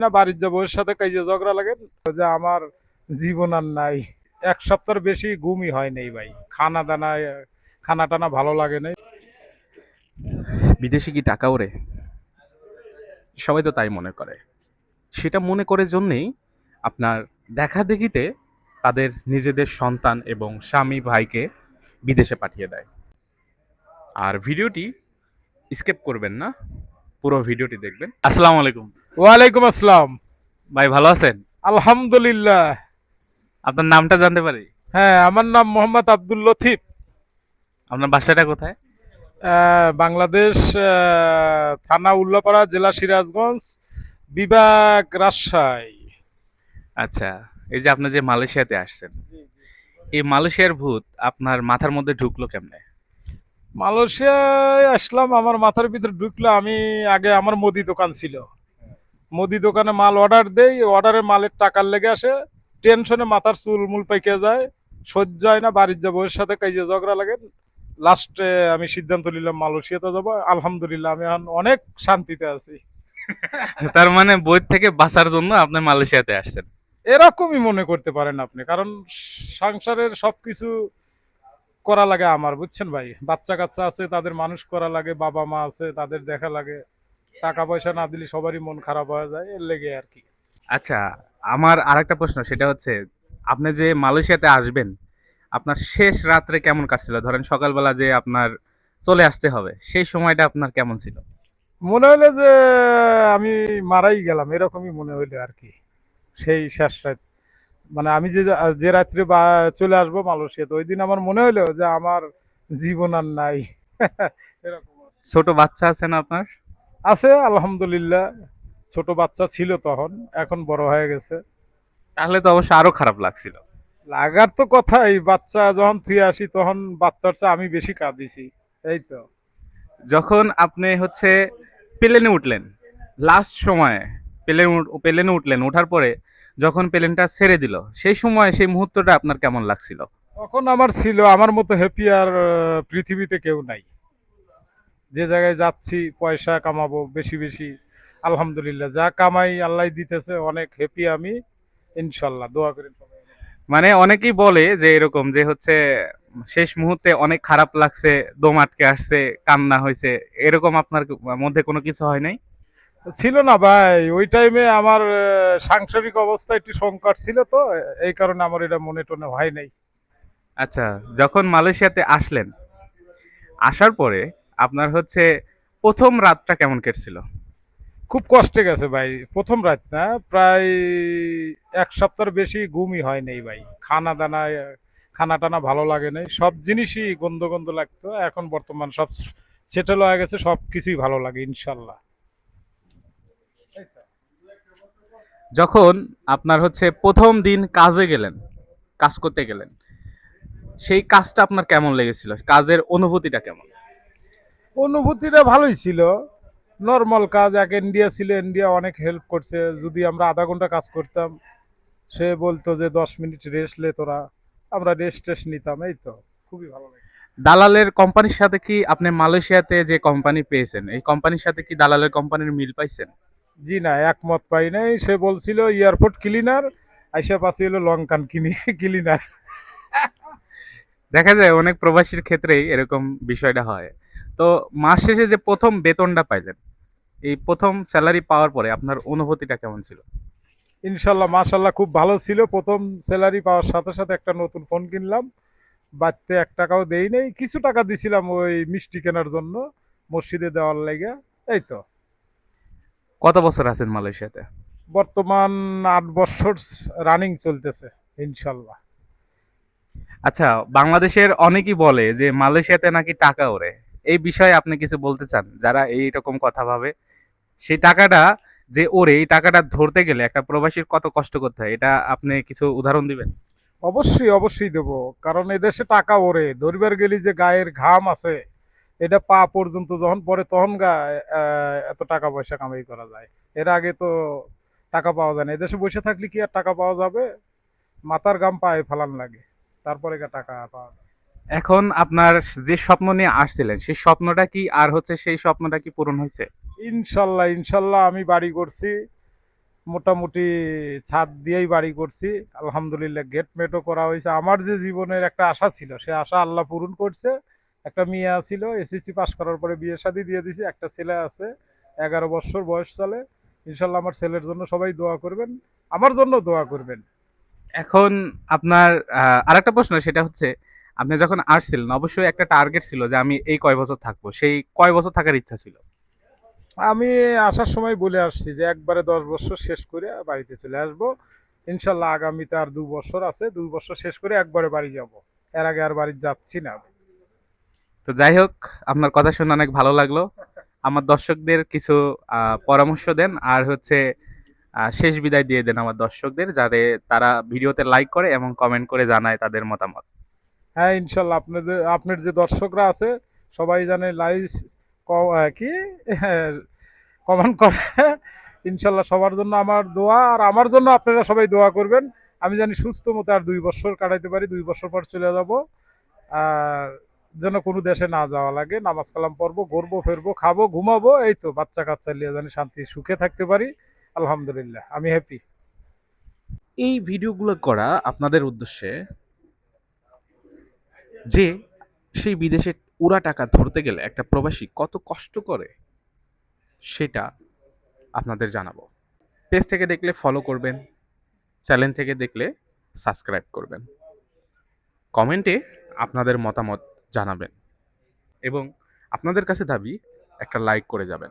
না, বাড়ির যাব বউয়ের সাথে কাজে ঝগড়া লাগে যে আমার জীবন আর নাই। এক সপ্তাহের বেশি ঘুমই হয় নাই ভাই। খানা দানা, খানা টানা ভালো লাগে নাই। বিদেশে কি টাকা ওরে সবাই তো তাই মনে করে। সেটা মনে করে জন্যেই আপনার দেখা দেখিতে তাদের নিজেদের সন্তান এবং স্বামী, ভাইকে বিদেশে পাঠিয়ে দেয়। আর ভিডিওটি স্কেপ করবেন না। পুরো ভিডিওটি দেখবেন। আসসালামু আলাইকুম। ওয়ালাইকুম আসসালাম। ভাই ভালো আছেন? আলহামদুলিল্লাহ। আপনার নামটা জানতে পারি? হ্যাঁ আমার নাম মোহাম্মদ আব্দুল লতিফ। আপনার বাসাটা কোথায়? বাংলাদেশ থানা উল্লাপাড়া জেলা সিরাজগঞ্জ বিভাগ রাজশাহী। আচ্ছা এই যে আপনি যে মালয়েশিয়াতে আসছেন এই মালয়েশিয়ার ভূত আপনার মাথার মধ্যে ঢুকলো কেমনে? মালয়েশিয়ায় আসলাম আমার মাথার ভিতরে ঢুকলো আমি আগে আমার মুদি দোকান ছিল। মুদি দোকানে মাল অর্ডার দেই অর্ডারে মালের টাকার লেগে আসে টেনশনে মাথার চুল মূল পাইকে যায় সহ্য হয় না বাড়ির যে বউয়ের সাথে কাজে ঝগড়া লাগে লাস্টে আমি সিদ্ধান্ত নিলাম মালয়েশিয়াতে যাব আলহামদুলিল্লাহ আমি এখন অনেক শান্তিতে আছি। তার মানে বই থেকে বাঁচার জন্য আপনি মালয়েশিয়াতে আসছেন? এরকমই মনে করতে পারেন আপনি কারণ সংসারের সবকিছু করা লাগে আমার বুঝছেন ভাই? বাচ্চা কাচ্চা আছে তাদের মানুষ করা লাগে বাবা মা আছে তাদের দেখা লাগে। টাকা পয়সা না দিলে সবারই মন খারাপ হয়ে যায় এর লেগে আর কি। আচ্ছা আমার আরেকটা প্রশ্ন সেটা হচ্ছে আপনি যে মালয়েশিয়াতে আসবেন আপনার শেষ রাত্রে কেমন কাটছিল? ধরেন সকালবেলা যে আপনার চলে আসতে হবে সেই সময়টা আপনার কেমন ছিল? মনে হইল যে আমি মারাই গেলাম এরকমই মনে হইলে আর কি। সেই শেষ রাত মানে আমি যে যে রাত্রে বা চলে আসব মালয়েশিয়াতে ওই দিন আমার মনে হইল যে আমার জীবন আর নাই। এরকম ছোট বাচ্চা আছে না আপনার? আছে আলহামদুলিল্লাহ। ছোট বাচ্চা ছিল তখন এখন বড় হয়ে গেছে। তাহলে তো অবশ্য আরও খারাপ লাগছিল। লাগার তো কথাই বাচ্চা যখন তুই আসি তখন বাচ্চার চেয়ে আমি বেশি কাঁদিছি এই তো। যখন আপনি হচ্ছে প্লেনে উঠলেন লাস্ট সময়ে প্লেন প্লেনে উঠলেন ওঠার পরে যখন প্লেনটা ছেড়ে দিল সেই সময় সেই মুহূর্তটা আপনার কেমন লাগছিল? তখন আমার ছিল আমার মতো হ্যাপি আর পৃথিবীতে কেউ নাই। যে জায়গায় যাচ্ছি পয়সা কামাবো বেশি বেশি আলহামদুলিল্লাহ যা কামাই আল্লাহ দিতেছে অনেক হ্যাপি আমি ইনশাল্লাহ দোয়া করি মানে অনেকেই বলে যে এরকম যে হচ্ছে শেষ মুহূর্তে অনেক খারাপ লাগছে দম আটকে আসছে কান্না হয়েছে এরকম আপনার মধ্যে কোনো কিছু হয় নাই? ছিল না ভাই। ওই টাইমে আমার সাংসারিক অবস্থা একটু সংকট ছিল তো এই কারণে আমার এটা মনে টনে হয় নাই। আচ্ছা যখন মালয়েশিয়াতে আসলেন আসার পরে আপনার হচ্ছে প্রথম রাতটা কেমন কেটেছিল? খুব কষ্টে গেছে ভাই প্রথম রাত না প্রায় এক সপ্তাহের বেশি ঘুমই হয় নাই ভাই। খানা দানা খানা টানা ভালো লাগে নাই সব জিনিসই গন্ধ গন্ধ লাগতো। এখন বর্তমান সব সেটেল হয়ে গেছে সব কিছুই ভালো লাগে ইনশাল্লাহ। যখন আপনার হচ্ছে প্রথম দিন কাজে গেলেন কাজ করতে গেলেন সেই কাজটা আপনার কেমন লেগেছিল? কাজের অনুভূতিটা কেমন? অনুভূতিটা ভালোই ছিল। নর্মাল কাজ এক ইন্ডিয়া ছিল ইন্ডিয়া অনেক হেল্প করছে। যদি আমরা আধা ঘণ্টা কাজ করতাম সে বলতো যে দশ মিনিট রেস্ট লে তোরা। আমরা রেস্ট টেস্ট নিতাম এই তো। খুবই ভালো লাগে। দালালের কোম্পানির সাথে কি আপনি মালয়েশিয়াতে যে কোম্পানি পেয়েছেন এই কোম্পানির সাথে কি দালালের কোম্পানির মিল পাইছেন? জি না একমত পাই নাই। সে বলছিল এয়ারপোর্ট ক্লিনার আইসা পাশে হলো লঙ্কান কিনি ক্লিনার দেখা যায় অনেক প্রবাসীর ক্ষেত্রেই এরকম বিষয়টা হয়। তো মাস শেষে যে প্রথম বেতনটা পাইলেন এই প্রথম স্যালারি পাওয়ার পরে আপনার অনুভূতিটা কেমন ছিল? ইনশাল্লাহ মাশাল্লাহ খুব ভালো ছিল। প্রথম স্যালারি পাওয়ার সাথে সাথে একটা নতুন ফোন কিনলাম। বাড়তে এক টাকাও দেই নেই। কিছু টাকা দিছিলাম ওই মিষ্টি কেনার জন্য মসজিদে দেওয়ার লেগে। এই তো। কত বছর আছেন মালয়েশিয়াতে? বর্তমান আট বছর রানিং চলতেছে ইনশাল্লাহ। আচ্ছা বাংলাদেশের অনেকেই বলে যে মালয়েশিয়াতে নাকি টাকা ওরে এই বিষয়ে আপনি কিছু বলতে চান? যারা এই রকম কথা ভাবে সেই টাকাটা যে ওরে এই টাকাটা ধরতে গেলে একটা প্রবাসীর কত কষ্ট করতে হয়? এটা আপনি কিছু উদাহরণ দিবেন? অবশ্যই অবশ্যই দেবো। কারণ এদেশে টাকা ওরে ধরিবার গেলি যে গায়ের ঘাম আছে এটা পা পর্যন্ত যখন পরে তখন গা এত টাকা পয়সা কামাই করা যায়। এর আগে তো টাকা পাওয়া যায় না। এদেশে বসে থাকলে কি আর টাকা পাওয়া যাবে? মাথার গাম পায়ে ফেলান লাগে। তারপরে গা টাকা পাওয়া যায় এখন আপনার যে স্বপ্ন নিয়ে আসছিলেন সেই স্বপ্নটা কি আর হচ্ছে সেই স্বপ্নটা কি পূরণ হয়েছে? ইনশাল্লাহ ইনশাল্লাহ আমি বাড়ি করছি। মোটামুটি ছাদ দিয়েই বাড়ি করছি। আলহামদুলিল্লাহ গেট মেটও করা হয়েছে। আমার যে জীবনের একটা আশা ছিল সে আশা আল্লাহ পূরণ করছে। একটা মেয়ে ছিল এসএসসি পাশ করার পরে বিয়ে শাদী দিয়ে দিয়েছি একটা ছেলে আছে এগারো বছর বয়স চলে। ইনশাল্লাহ আমার ছেলের জন্য সবাই দোয়া করবেন আমার জন্য দোয়া করবেন। এখন আপনার আরেকটা প্রশ্ন সেটা হচ্ছে আপনি যখন আসছিলেন অবশ্যই একটা টার্গেট ছিল যে আমি এই কয় বছর থাকব সেই কয় বছর থাকার ইচ্ছা ছিল? আমি আসার সময় বলে আসছি যে একবারে দশ বছর শেষ করে বাড়িতে চলে আসব। ইনশাল্লাহ আগামীতে আর দু বছর আছে দুই বছর শেষ করে একবারে বাড়ি যাব। এর আগে আর বাড়ি যাচ্ছি না আমি। তো যাই হোক, আপনার কথা শুনে অনেক ভালো লাগল। আমার দর্শকদের কিছু পরামর্শ দেন আর হচ্ছে শেষ বিদায় দিয়ে দেন আমার দর্শকদের যাতে তারা ভিডিওতে লাইক করে এবং কমেন্ট করে জানায় তাদের মতামত। হ্যাঁ ইনশাল্লাহ আপনাদের, আপনার যে দর্শকরা আছে, সবাই জানে লাইভ কি? কমেন্ট করে। ইনশাল্লাহ সবার জন্য আমার দোয়া, আর আমার জন্য আপনারা সবাই দোয়া করবেন। আমি জানি সুস্থ মতো আর দুই বছর কাটাইতে পারি, দুই বছর পর চলে যাব। আর যেন কোনো দেশে না যাওয়া লাগে, নামাজ কালাম পড়ব, ঘুরবো, ফিরবো, খাব, ঘুমাবো, এই তো বাচ্চা কাচ্চা নিয়ে যেন শান্তি সুখে থাকতে পারি, আলহামদুলিল্লাহ, আমি হ্যাপি এই ভিডিওগুলো করা আপনাদের উদ্দেশ্যে যে সেই বিদেশে উড়া টাকা ধরতে গেলে একটা প্রবাসী কত কষ্ট করে, সেটা আপনাদের জানাব। পেজ থেকে দেখলে ফলো করবেন চ্যানেল থেকে দেখলে সাবস্ক্রাইব করবেন। কমেন্টে আপনাদের মতামত জানাবেন। এবং আপনাদের কাছে দাবি একটা লাইক করে যাবেন।